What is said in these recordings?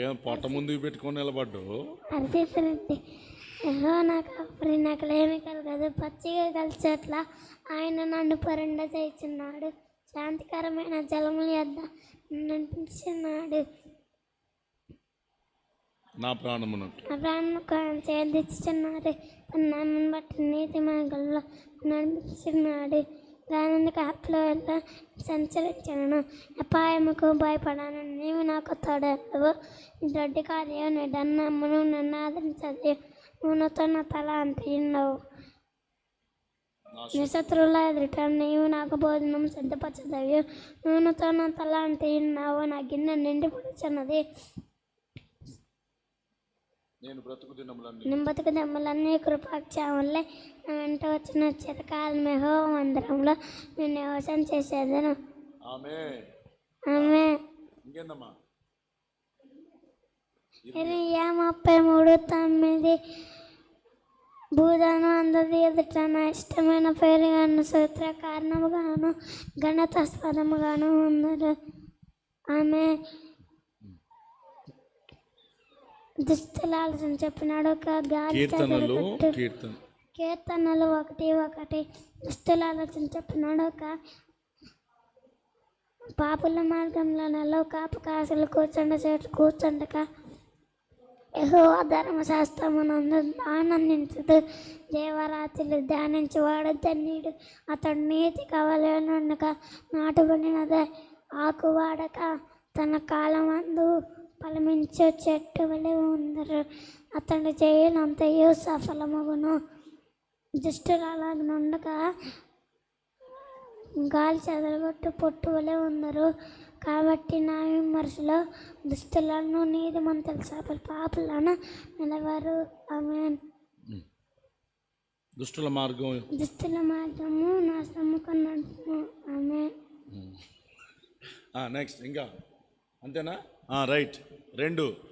ఏం పొట్ట ముందుకు పెట్టుకొని నిలబడ్డు. ఏహో నాకు అప్పుడు నాకు ఏమి కలగదు. పచ్చిగా కలిసేట్లా ఆయన నన్ను పరుండ చేయించున్నాడు శాంతికరమైన జలముల యొద్ద నడిపించున్నాడు నా ప్రాణమునట్టు నా ప్రాణం చేదిచ్చుచున్నాడు నామని బట్టి నీతి మార్గంలో నడిపించున్నాడు దాని కాపులో ఎలా సంచరించను. అపాయముకు భయపడాను. నీవు నాకు తోడవు. దొడ్డి కార్యం నిదన్నమ్మను నన్ను ఆదరించదు. నూనెతో నా తల అంటున్నావు నిశత్రుల శత్రువుల ఎదుట నీవు నాకు భోజనం సిద్ధపరచదవి. నూనెతో నా తల అంటున్నావు నా గిన్నె నిండి పుడుచున్నది నేను బ్రతుకు దినములన్నీ. కృపాక్షాములే. వెంట వచ్చిన చిరకాల మెహో మందిరంలో నేను నివాసం చేసేదను. ఆమె. ఆమె. ఇంకేందమ్మా? ఇరవై ముప్పై మూడు తొమ్మిది. భూదానం అందరి ఎదుట నా ఇష్టమైన పేరుగాను సూత్ర కారణముగాను ఘనతాస్పదముగాను ఉన్నారు ఆమె. దుస్తుల ఆలోచన చెప్పినాడు. ఒక గాలి కీర్తనలు. కీర్తన. కీర్తనలు ఒకటి ఒకటి. దుస్తుల ఆలోచన చెప్పినాడు. ఒక పాపుల మార్గంలో నెల కాపు కాసులు కూర్చుండ చేటు కూర్చుండక యహో ధర్మశాస్త్రమునందు ఆనందించుడు. దేవరాత్రులు ధ్యానించేవాడు ధన్యుడు. అతడు నీతి కవలనుండక నాటుబడినదే ఆకు వాడక తన కాలమందు ఫలమించే చెట్టు వలె ఉందరు. అతడు చేయనంతయు సఫలమగును. దుష్టులు అలాగనుండగా గాలి చెదరగొట్టు పొట్టు వలె ఉన్నారు కాబట్టి నా విమర్శలో దుస్తులను నీతిమంతుల చేపలు పాపలను నిలవారు. ఆమె దుష్టుల మార్గం. దుస్తుల మార్గము నా సమ్ముకున్నట్టు ఆమె నెక్స్ట్ ఇంకా. అంతేనా? రైట్. రెండు.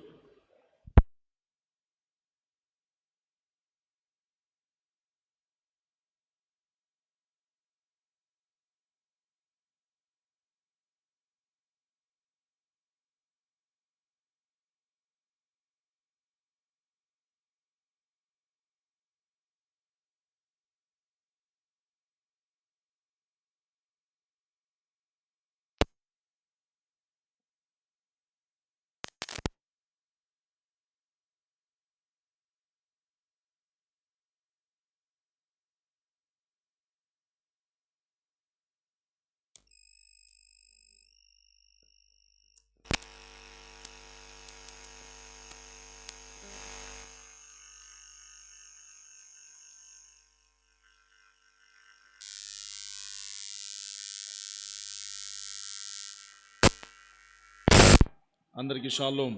అందరికీ షాలోం